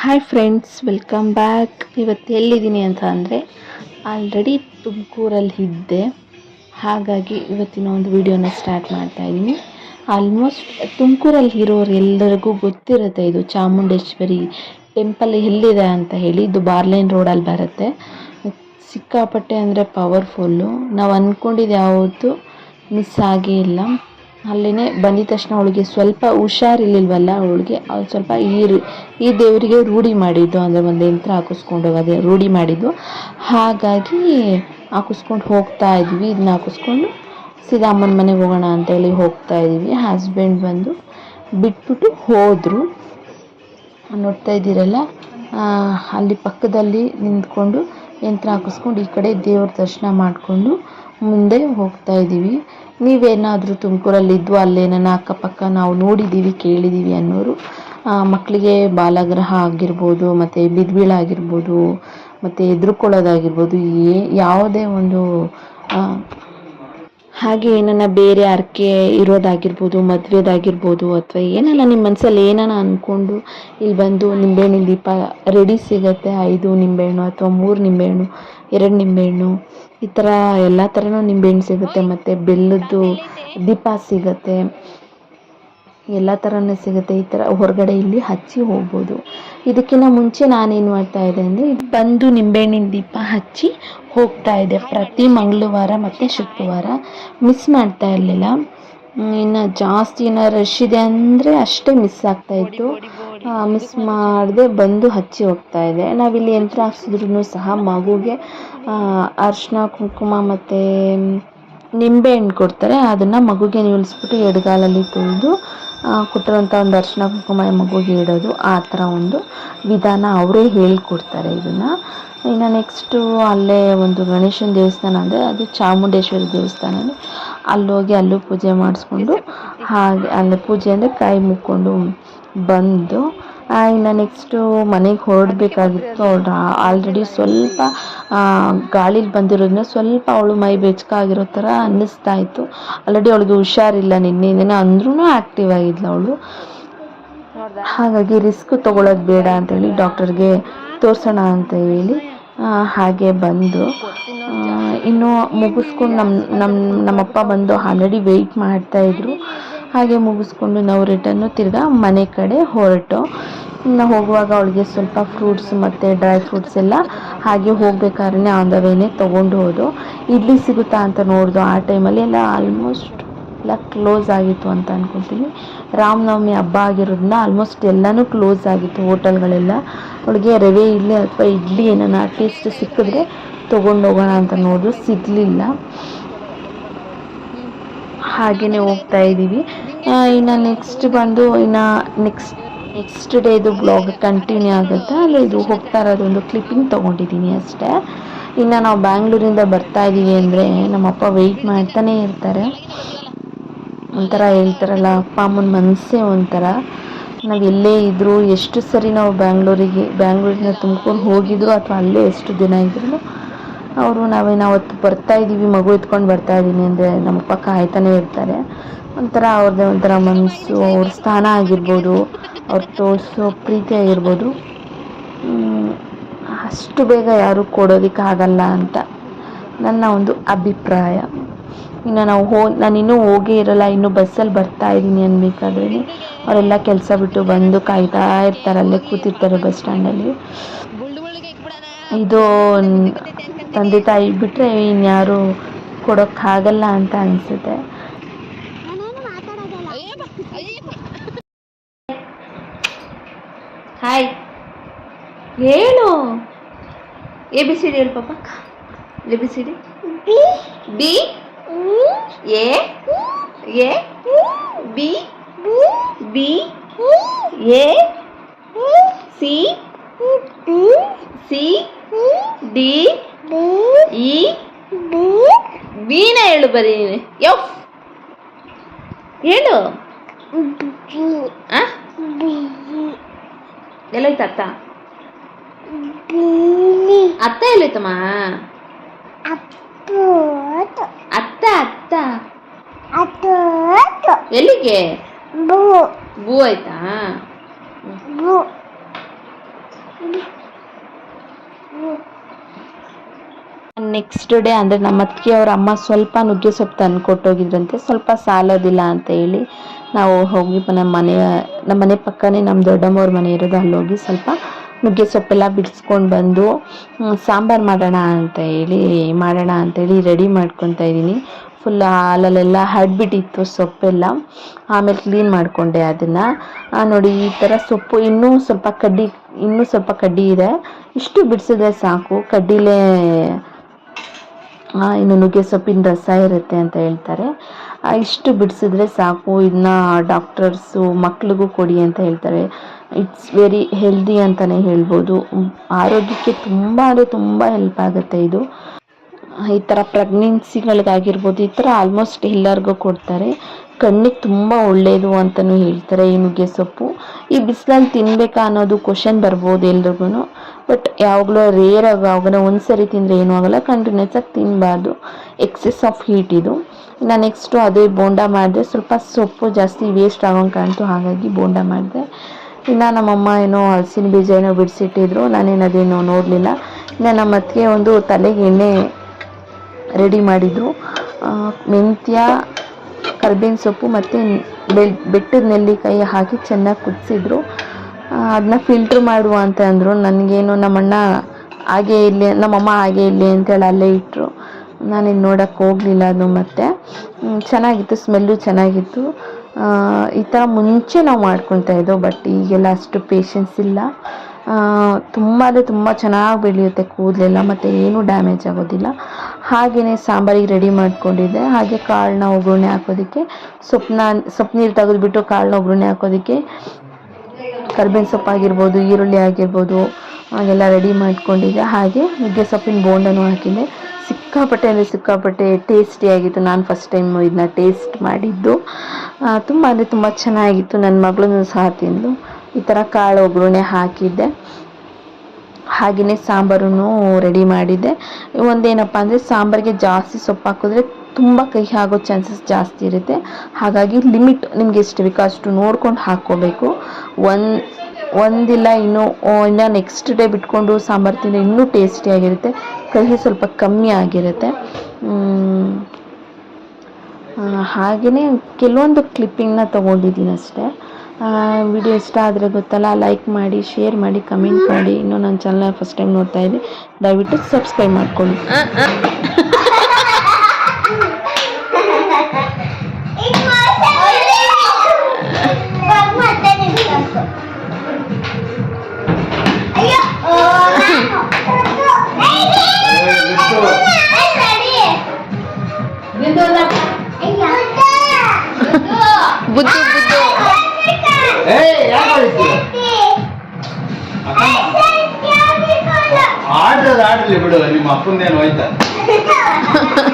Hi friends welcome back ಇವತ್ತು ಎಲ್ಲಿದ್ದೀನಿ ಅಂತ ಅಂದರೆ ಆಲ್ರೆಡಿ ತುಮಕೂರಲ್ಲಿ ಇದ್ದೆ. ಹಾಗಾಗಿ ಇವತ್ತಿನ ಒಂದು ವಿಡಿಯೋನ ಸ್ಟಾರ್ಟ್ ಮಾಡ್ತಾ ಇದ್ದೀನಿ. ಆಲ್ಮೋಸ್ಟ್ ತುಮಕೂರಲ್ಲಿ ಇರೋರು ಎಲ್ಲರಿಗೂ ಗೊತ್ತಿರುತ್ತೆ, ಇದು ಚಾಮುಂಡೇಶ್ವರಿ ಟೆಂಪಲ್ ಎಲ್ಲಿದೆ ಅಂತ ಹೇಳಿ. ಇದು ಬಾರ್ಲೈನ್ ರೋಡಲ್ಲಿ ಬರುತ್ತೆ. ಸಿಕ್ಕಾಪಟ್ಟೆ ಅಂದರೆ ಪವರ್ಫುಲ್ಲು ನಾವು ಅಂದ್ಕೊಂಡಿದ್ದು ಯಾವತ್ತೂ ಮಿಸ್ ಆಗೇ ಇಲ್ಲ. ಅಲ್ಲೇ ಬಂದಿದ ತಕ್ಷಣ ಅವಳಿಗೆ ಸ್ವಲ್ಪ ಹುಷಾರಿರ್ಲಿಲ್ವಲ್ಲ, ಅವಳಿಗೆ ಅವ್ಳು ಸ್ವಲ್ಪ ಈ ಈ ದೇವರಿಗೆ ರೂಢಿ ಮಾಡಿದ್ದು, ಅಂದರೆ ಒಂದು ಯಂತ್ರ ಹಾಕಿಸ್ಕೊಂಡು ಹೋಗೋದು ರೂಢಿ ಮಾಡಿದ್ದು. ಹಾಗಾಗಿ ಹಾಕಿಸ್ಕೊಂಡು ಹೋಗ್ತಾ ಇದ್ವಿ. ಇದನ್ನ ಹಾಕಿಸ್ಕೊಂಡು ಸೀದಾ ಅಮ್ಮನ ಮನೆಗೆ ಹೋಗೋಣ ಅಂತೇಳಿ ಹೋಗ್ತಾ ಇದ್ದೀವಿ ಹಸ್ಬೆಂಡ್ ಬಂದು ಬಿಟ್ಬಿಟ್ಟು ಹೋದರು. ನೋಡ್ತಾ ಇದ್ದೀರಲ್ಲ ಅಲ್ಲಿ ಪಕ್ಕದಲ್ಲಿ ನಿಂತ್ಕೊಂಡು ಯಂತ್ರ ಹಾಕಿಸ್ಕೊಂಡು ಈ ಕಡೆ ದೇವ್ರ ದರ್ಶನ ಮಾಡಿಕೊಂಡು ಮುಂದೆ ಹೋಗ್ತಾ ಇದ್ದೀವಿ. ನೀವೇನಾದರೂ ತುಮಕೂರಲ್ಲಿ ಇದ್ದು ಅಲ್ಲೇನ ಅಕ್ಕಪಕ್ಕ ನಾವು ನೋಡಿದ್ದೀವಿ, ಕೇಳಿದ್ದೀವಿ ಅನ್ನೋರು. ಮಕ್ಕಳಿಗೆ ಬಾಲಗ್ರಹ ಆಗಿರ್ಬೋದು, ಮತ್ತು ಬಿದ್ಬೀಳ ಆಗಿರ್ಬೋದು, ಮತ್ತು ಹೆದ್ರುಕೊಳ್ಳೋದಾಗಿರ್ಬೋದು ಏ ಯಾವುದೇ ಒಂದು ಹಾಗೆ ಏನನ್ನ ಬೇರೆ ಹರಕೆ ಇರೋದಾಗಿರ್ಬೋದು, ಮದುವೆದಾಗಿರ್ಬೋದು ಅಥವಾ ಏನನ್ನ ನಿಮ್ಮ ಮನಸ್ಸಲ್ಲಿ ಏನನ್ನ ಅಂದ್ಕೊಂಡು ಇಲ್ಲಿ ಬಂದು ನಿಂಬೆಹಣ್ಣಿನ ದೀಪ ರೆಡಿ ಸಿಗುತ್ತೆ, ಐದು ನಿಂಬೆಹಣ್ಣು ಅಥವಾ ಮೂರು ನಿಂಬೆಹಣ್ಣು, ಎರಡು ನಿಂಬೆಹಣ್ಣು, ಈ ಥರ ಎಲ್ಲ ಥರನೂ ನಿಂಬೆಹಣ್ಣು ಸಿಗುತ್ತೆ ಮತ್ತು ಬೆಲ್ಲದ್ದು ದೀಪ ಸಿಗುತ್ತೆ, ಎಲ್ಲ ಥರನೂ ಸಿಗುತ್ತೆ, ಈ ಥರ ಹೊರಗಡೆ ಇಲ್ಲಿ ಹಚ್ಚಿ ಹೋಗ್ಬೋದು. ಇದಕ್ಕಿಂತ ಮುಂಚೆ ನಾನೇನು ಮಾಡ್ತಾ ಇದ್ದೆ ಅಂದರೆ ಬಂದು ನಿಂಬೆಹಣ್ಣಿನ ದೀಪ ಹಚ್ಚಿ ಹೋಗ್ತಾ ಇದ್ದೆ ಪ್ರತಿ ಮಂಗಳವಾರ ಮತ್ತು ಶುಕ್ರವಾರ. ಮಿಸ್ ಮಾಡ್ತಾ ಇರಲಿಲ್ಲ. ಇನ್ನು ಜಾಸ್ತಿ ಏನೋ ರಶ್ ಇದೆ ಅಂದರೆ ಅಷ್ಟೇ ಮಿಸ್ ಆಗ್ತಾ ಇತ್ತು. ಮಿಸ್ ಮಾಡದೆ ಬಂದು ಹಚ್ಚಿ ಹೋಗ್ತಾ ಇದೆ ನಾವಿಲ್ಲಿ ಯಂತ್ರ ಹಾಕ್ಸಿದ್ರು ಸಹ ಮಗುಗೆ ಅರಿಶಿನ, ಕುಂಕುಮ ಮತ್ತು ನಿಂಬೆಹಣ್ಣು ಕೊಡ್ತಾರೆ. ಅದನ್ನು ಮಗುಗೆ ನಿಲ್ಲಿಸ್ಬಿಟ್ಟು ಎಡಗಾಲಲ್ಲಿ ತುಳಿದು ಕೊಟ್ಟಿರೋಂಥ ಒಂದು ಅರ್ಶಿನ ಕುಂಕುಮ ಮಗುಗೆ ಇಡೋದು ಆ ಥರ ಒಂದು ವಿಧಾನ ಅವರೇ ಹೇಳ್ಕೊಡ್ತಾರೆ ಇದನ್ನು. ಇನ್ನು ನೆಕ್ಸ್ಟು ಅಲ್ಲೇ ಒಂದು ಗಣೇಶನ ದೇವಸ್ಥಾನ ಅಂದರೆ ಅದು ಚಾಮುಂಡೇಶ್ವರಿ ದೇವಸ್ಥಾನ ಅಲ್ಲೋಗಿ ಅಲ್ಲೂ ಪೂಜೆ ಮಾಡಿಸ್ಕೊಂಡು ಹಾಗೆ ಅಲ್ಲಿ ಪೂಜೆ ಅಂದರೆ ಕೈ ಮುಕ್ಕೊಂಡು ಬಂದು ಇನ್ನು ನೆಕ್ಸ್ಟು ಮನೆಗೆ ಹೊರಡಬೇಕಾಗಿತ್ತು ಅವಳು ಆಲ್ರೆಡಿ ಸ್ವಲ್ಪ ಗಾಳಿಲಿ ಬಂದಿರೋದ್ರಿಂದ ಸ್ವಲ್ಪ ಅವಳು ಮೈ ಬೆಚ್ಚಗಾಗಿರೋ ಥರ ಅನ್ನಿಸ್ತಾ ಇತ್ತು. ಆಲ್ರೆಡಿ ಅವಳಿಗೆ ಹುಷಾರಿಲ್ಲ ನಿನ್ನೆಯಿಂದನೇ ಅಂದ್ರೂ ಆ್ಯಕ್ಟಿವ್ ಆಗಿದ್ಲು ಅವಳು. ಹಾಗಾಗಿ ರಿಸ್ಕ್ ತೊಗೊಳೋದು ಬೇಡ ಅಂತೇಳಿ ಡಾಕ್ಟರ್ಗೆ ತೋರಿಸೋಣ ಅಂತ ಹೇಳಿ ಹಾಗೆ ಬಂದು ಇನ್ನು ಮುಗಿಸ್ಕೊಂಡು ನಮ್ಮ ನಮ್ಮ ನಮ್ಮಪ್ಪ ಬಂದು ಆಲ್ರೆಡಿ ವೆಯ್ಟ್ ಮಾಡ್ತಾಯಿದ್ರು ಹಾಗೆ ಮುಗಿಸ್ಕೊಂಡು ನಾವು ರಿಟರ್ನು ತಿರ್ಗಾ ಮನೆ ಕಡೆ ಹೊರಟು. ಇನ್ನು ಹೋಗುವಾಗ ಅವಳಿಗೆ ಸ್ವಲ್ಪ ಫ್ರೂಟ್ಸ್ ಮತ್ತು ಡ್ರೈ ಫ್ರೂಟ್ಸ್ ಎಲ್ಲ ಹಾಗೆ ಹೋಗ್ಬೇಕಾದ್ರೆ ಆನ್ ದ ವೇನೆ ತೊಗೊಂಡು ಹೋದು. ಇಡ್ಲಿ ಸಿಗುತ್ತಾ ಅಂತ ನೋಡ್ದು ಆ ಟೈಮಲ್ಲಿ ಎಲ್ಲ ಆಲ್ಮೋಸ್ಟ್ ಎಲ್ಲ ಕ್ಲೋಸ್ ಆಗಿತ್ತು ಅಂತ ಅನ್ಕೊತೀನಿ. ರಾಮನವಮಿ ಹಬ್ಬ ಆಗಿರೋದ್ರಿಂದ ಆಲ್ಮೋಸ್ಟ್ ಎಲ್ಲನೂ ಕ್ಲೋಸ್ ಆಗಿತ್ತು ಹೋಟೆಲ್ಗಳೆಲ್ಲ. ಅವಳಿಗೆ ರವೆ ಇಡ್ಲಿ ಅಥವಾ ಇಡ್ಲಿ ಏನಾನ ಅಟ್ಲೀಸ್ಟ್ ಸಿಕ್ಕಿದ್ರೆ ತೊಗೊಂಡು ಹೋಗೋಣ ಅಂತ ನೋಡಿದ್ರು ಸಿಗಲಿಲ್ಲ. ಹಾಗೆಯೇ ಹೋಗ್ತಾ ಇದ್ದೀವಿ. ಇನ್ನು ನೆಕ್ಸ್ಟ್ ಬಂದು ಇನ್ನು ನೆಕ್ಸ್ಟ್ ನೆಕ್ಸ್ಟ್ ಡೇ ಇದು ಬ್ಲಾಗ್ ಕಂಟಿನ್ಯೂ ಆಗುತ್ತೆ. ಅಲ್ಲಿ ಇದು ಹೋಗ್ತಾ ಇರೋದೊಂದು ಕ್ಲಿಪ್ಪಿಂಗ್ ತೊಗೊಂಡಿದ್ದೀನಿ ಅಷ್ಟೇ. ಇನ್ನು ನಾವು ಬ್ಯಾಂಗ್ಳೂರಿಂದ ಬರ್ತಾ ಇದ್ದೀವಿ ಅಂದರೆ ನಮ್ಮಪ್ಪ ವೆಯ್ಟ್ ಮಾಡ್ತಾನೆ ಇರ್ತಾರೆ. ಒಂಥರ ಹೇಳ್ತಾರಲ್ಲ, ಅಪ್ಪ ಅಮ್ಮನ ಮನಸ್ಸೇ ಒಂಥರ. ನಾವು ಎಲ್ಲೇ ಇದ್ದರೂ ಎಷ್ಟು ಸರಿ ನಾವು ಬ್ಯಾಂಗ್ಳೂರಿಗೆ ಬ್ಯಾಂಗ್ಳೂರಿಂದ ತುಮಕೂರು ಹೋಗಿದ್ರು ಅಥವಾ ಅಲ್ಲೇ ಎಷ್ಟು ದಿನ ಇದ್ರು ಅವರು ನಾವೇನು ಅವತ್ತು ಬರ್ತಾ ಇದ್ದೀವಿ ಮಗು ಎತ್ಕೊಂಡು ಬರ್ತಾ ಇದ್ದೀನಿ ಅಂದರೆ ನಮ್ಮಪ್ಪ ಕಾಯ್ತಾನೆ ಇರ್ತಾರೆ. ಒಂಥರ ಅವ್ರದ್ದೇ ಒಂಥರ ಮನಸ್ಸು ಅವ್ರ ಸ್ಥಾನ ಆಗಿರ್ಬೋದು, ಅವ್ರು ತೋರಿಸೋ ಪ್ರೀತಿ ಆಗಿರ್ಬೋದು. ಅಷ್ಟು ಬೇಗ ಯಾರೂ ಕೊಡೋದಕ್ಕಾಗಲ್ಲ ಅಂತ ನನ್ನ ಒಂದು ಅಭಿಪ್ರಾಯ. ಇನ್ನು ನಾವು ಹೋ, ನಾನು ಇನ್ನೂ ಹೋಗೇ ಇರಲ್ಲ, ಇನ್ನೂ ಬಸ್ಸಲ್ಲಿ ಬರ್ತಾ ಇದ್ದೀನಿ ಅನ್ಬೇಕಾದ್ರೆ ಅವರೆಲ್ಲ ಕೆಲಸ ಬಿಟ್ಟು ಬಂದು ಕಾಯ್ತಾ ಇರ್ತಾರೆ, ಅಲ್ಲೇ ಕೂತಿರ್ತಾರೆ ಬಸ್ ಸ್ಟ್ಯಾಂಡಲ್ಲಿ. ಇದು ತಂದೆ ತಾಯಿ ಬಿಟ್ಟರೆ ಇನ್ಯಾರು ಕೊಡೋಕ್ಕಾಗಲ್ಲ ಅಂತ ಅನಿಸುತ್ತೆ. ಹಾಯ್ ಹೇಳು ಎ ಬಿ ಸಿ ಡಿ ಹೇಳು ಪಾಪ A B C D B A A B B A ಹೇಳು ಆ ಎಲ್ಲೋಯ್ತು ಅತ್ತ ಅತ್ತ ಎಲ್ಲೋಯ್ತಮ್ಮ ಅತ್ತ ಅತ್ತ ಎಲ್ಲಿಗೆ ಬೂ ಆಯ್ತಾ ನೆಕ್ಸ್ಟ್ ಡೇ ಅಂದರೆ ನಮ್ಮ ಅತ್ತಿಗೆ ಅವ್ರ ಅಮ್ಮ ಸ್ವಲ್ಪ ನುಗ್ಗೆ ಸೊಪ್ಪು ತಂದು ಕೊಟ್ಟೋಗಿದ್ರಂತೆ, ಸ್ವಲ್ಪ ಸಾಲೋದಿಲ್ಲ ಅಂತ ಹೇಳಿ ನಾವು ಹೋಗಿ ನಮ್ಮ ಮನೆಯ, ನಮ್ಮ ಮನೆ ಪಕ್ಕನೇ ನಮ್ಮ ದೊಡ್ಡಮ್ಮವ್ರ ಮನೆ ಇರೋದು ಅಲ್ಲಿ ಹೋಗಿ ಸ್ವಲ್ಪ ನುಗ್ಗೆ ಸೊಪ್ಪೆಲ್ಲ ಬಿಡಿಸ್ಕೊಂಡು ಬಂದು ಸಾಂಬಾರು ಮಾಡೋಣ ಅಂತ ಹೇಳಿ, ಮಾಡೋಣ ಅಂತೇಳಿ ರೆಡಿ ಮಾಡ್ಕೊತಾ ಇದ್ದೀನಿ. ಫುಲ್ ಹಾಲಲ್ಲೆಲ್ಲ ಹಡ್ಬಿಟ್ಟಿತ್ತು ಸೊಪ್ಪೆಲ್ಲ. ಆಮೇಲೆ ಕ್ಲೀನ್ ಮಾಡಿಕೊಂಡೆ ಅದನ್ನು. ನೋಡಿ ಈ ಥರ ಸೊಪ್ಪು ಇನ್ನೂ ಸ್ವಲ್ಪ ಕಡ್ಡಿ, ಇನ್ನೂ ಸ್ವಲ್ಪ ಕಡ್ಡಿ ಇದೆ. ಇಷ್ಟು ಬಿಡಿಸಿದ್ರೆ ಸಾಕು. ಕಡ್ಡಿಲೇ ಇನ್ನು ನುಗ್ಗೆ ಸೊಪ್ಪಿನ ರಸ ಇರುತ್ತೆ ಅಂತ ಹೇಳ್ತಾರೆ. ಇಷ್ಟು ಬಿಡಿಸಿದ್ರೆ ಸಾಕು. ಇದನ್ನ ಡಾಕ್ಟರ್ಸು ಮಕ್ಳಿಗೂ ಕೊಡಿ ಅಂತ ಹೇಳ್ತಾರೆ. ಇಟ್ಸ್ ವೆರಿ ಹೆಲ್ದಿ ಅಂತಲೇ ಹೇಳ್ಬೋದು. ಆರೋಗ್ಯಕ್ಕೆ ತುಂಬ ಅಂದರೆ ತುಂಬ ಹೆಲ್ಪ್ ಆಗುತ್ತೆ ಇದು. ಈ ಥರ ಪ್ರೆಗ್ನೆನ್ಸಿಗಳಿಗಾಗಿರ್ಬೋದು ಈ ಥರ ಆಲ್ಮೋಸ್ಟ್ ಎಲ್ಲರಿಗೂ ಕೊಡ್ತಾರೆ. ಕಣ್ಣಿಗೆ ತುಂಬ ಒಳ್ಳೆಯದು ಅಂತಲೂ ಹೇಳ್ತಾರೆ ಈ ನುಗ್ಗೆ ಸೊಪ್ಪು ಈ ಬಿಸಿಲಲ್ಲಿ ತಿನ್ನಬೇಕಾ ಅನ್ನೋದು ಕ್ವಶನ್ ಬರ್ಬೋದು ಎಲ್ರಿಗೂ ಬಟ್ ಯಾವಾಗಲೂ ರೇರ್ ಆಗ ಯಾವಾಗ ಒಂದು ಸರಿ ತಿಂದರೆ ಏನೂ ಆಗಲ್ಲ ಕಂಟಿನ್ಯೂಸ್ ಆಗಿ ತಿನ್ನಬಾರ್ದು ಎಕ್ಸೆಸ್ ಆಫ್ ಹೀಟ್ ಇದು. ಇನ್ನು ನೆಕ್ಸ್ಟು ಅದೇ ಬೋಂಡ ಮಾಡಿದೆ. ಸ್ವಲ್ಪ ಸೊಪ್ಪು ಜಾಸ್ತಿ ವೇಸ್ಟ್ ಆಗೋಂಗೆ ಕಾಣ್ತು, ಹಾಗಾಗಿ ಬೋಂಡ ಮಾಡಿದೆ. ಇನ್ನು ನಮ್ಮಮ್ಮ ಏನೋ ಹಲಸಿನ ಬೀಜ ಏನೋ ಬಿಡಿಸಿಟ್ಟಿದ್ರು. ನಾನೇನು ಅದೇನೋ ನೋಡಲಿಲ್ಲ. ಇನ್ನು ನಮ್ಮ ಅತ್ತಿಗೆ ಒಂದು ತಲೆಗೆ ಎಣ್ಣೆ ರೆಡಿ ಮಾಡಿದರು. ಮೆಂತ್ಯ, ಕರ್ಬೇವಿನ ಸೊಪ್ಪು ಮತ್ತು ಬೆಟ್ಟದ ನೆಲ್ಲಿಕಾಯಿ ಹಾಕಿ ಚೆನ್ನಾಗಿ ಕುದಿಸಿದ್ರು. ಅದನ್ನ ಫಿಲ್ಟ್ರ್ ಮಾಡುವ ಅಂತ ಅಂದರು. ನನಗೇನು, ನಮ್ಮಣ್ಣ ಹಾಗೆ ಇರಲಿ, ನಮ್ಮಮ್ಮ ಹಾಗೆ ಇರಲಿ ಅಂತೇಳಿ ಅಲ್ಲೇ ಇಟ್ಟರು ನಾನಿನ್ನು ನೋಡೋಕ್ಕೆ ಹೋಗಲಿಲ್ಲ ಅದು ಮತ್ತೆ. ಚೆನ್ನಾಗಿತ್ತು ಸ್ಮೆಲ್ಲು ಚೆನ್ನಾಗಿತ್ತು. ಈ ಥರ ಮುಂಚೆ ನಾವು ಮಾಡ್ಕೊತಾ ಇದ್ದೋ ಬಟ್ ಈಗೆಲ್ಲ ಅಷ್ಟು ಪೇಷನ್ಸ್ ಇಲ್ಲ. ತುಂಬ ಅಂದರೆ ತುಂಬ ಚೆನ್ನಾಗಿ ಬೆಳೆಯುತ್ತೆ ಕೂದಲೆಲ್ಲ, ಮತ್ತು ಏನೂ ಡ್ಯಾಮೇಜ್ ಆಗೋದಿಲ್ಲ. ಹಾಗೆಯೇ ಸಾಂಬಾರಿಗೆ ರೆಡಿ ಮಾಡ್ಕೊಂಡಿದ್ದೆ. ಹಾಗೆ ಕಾಳನ್ನ ಒಗ್ಗರಣೆ ಹಾಕೋದಕ್ಕೆ ಸೊಪ್ಪನ್ನ ಸೊಪ್ಪು ನೀರು ತೆಗೆದುಬಿಟ್ಟು ಕಾಳನ್ನ ಒಗ್ಗರಣೆ ಹಾಕೋದಕ್ಕೆ ಕರ್ಬೇವಿನ ಸೊಪ್ಪು ಆಗಿರ್ಬೋದು, ಈರುಳ್ಳಿ ಆಗಿರ್ಬೋದು, ಹಾಗೆಲ್ಲ ರೆಡಿ ಮಾಡಿಕೊಂಡಿದ್ದೆ. ಹಾಗೆ ನುಗ್ಗೆ ಸೊಪ್ಪಿನ ಬೋಂಡನೂ ಹಾಕಿದ್ದೆ. ಸಿಕ್ಕಾಪಟ್ಟೆ ಅಂದರೆ ಸಿಕ್ಕಾಪಟ್ಟೆ ಟೇಸ್ಟಿಯಾಗಿತ್ತು ನಾನು ಫಸ್ಟ್ ಟೈಮ್ ಇದನ್ನ ಟೇಸ್ಟ್ ಮಾಡಿದ್ದು. ತುಂಬ ಅಂದರೆ ತುಂಬ ಚೆನ್ನಾಗಿತ್ತು. ನನ್ನ ಮಗಳೂ ಸಹ ತಿಂದು ಈ ಥರ ಕಾಳು ಒಗ್ಗರಣೆ ಹಾಕಿದ್ದೆ. ಹಾಗೆಯೇ ಸಾಂಬಾರೂ ರೆಡಿ ಮಾಡಿದ್ದೆ. ಒಂದೇನಪ್ಪ ಅಂದರೆ ಸಾಂಬಾರಿಗೆ ಜಾಸ್ತಿ ಸೊಪ್ಪು ಹಾಕಿದ್ರೆ ತುಂಬ ಕಹಿ ಆಗೋ ಚಾನ್ಸಸ್ ಜಾಸ್ತಿ ಇರುತ್ತೆ. ಹಾಗಾಗಿ ಲಿಮಿಟ್ ನಿಮ್ಗೆ ಎಷ್ಟು ಬೇಕೋ ಅಷ್ಟು ನೋಡ್ಕೊಂಡು ಹಾಕ್ಕೋಬೇಕು. ಒನ್ ಒಂದಿಲ್ಲ ಇನ್ನೂ ಇನ್ನು ನೆಕ್ಸ್ಟ್ ಡೇ ಬಿಟ್ಕೊಂಡು ಸಾಂಬಾರು ತಿಂದರೆ ಇನ್ನೂ ಟೇಸ್ಟಿಯಾಗಿರುತ್ತೆ ಕಹಿ ಸ್ವಲ್ಪ ಕಮ್ಮಿ ಆಗಿರುತ್ತೆ. ಹಾಗೆಯೇ ಕೆಲವೊಂದು ಕ್ಲಿಪ್ಪಿಂಗ್ನ ತೊಗೊಂಡಿದ್ದೀನಿ ಅಷ್ಟೇ. ವಿಡಿಯೋ ಇಷ್ಟ ಆದರೆ ಗೊತ್ತಲ್ಲ ಲೈಕ್ ಮಾಡಿ ಶೇರ್ ಮಾಡಿ ಕಮೆಂಟ್ ಮಾಡಿ. ಇನ್ನೂ ನನ್ನ ಚಾನಲ್ ಫಸ್ಟ್ ಟೈಮ್ ನೋಡ್ತಾ ದಯವಿಟ್ಟು ಸಬ್ಸ್ಕ್ರೈಬ್ ಮಾಡ್ಕೊಳ್ಳಿ. ಬುದ್ದು ಬುದ್ದು? ಆಡ್ರದ್ ಆಡ್ಲಿ ಬಿಡು ನಿಮ್ಮ ಅಪ್ಪಂದೇನು ಹೋಯ್ತಾ?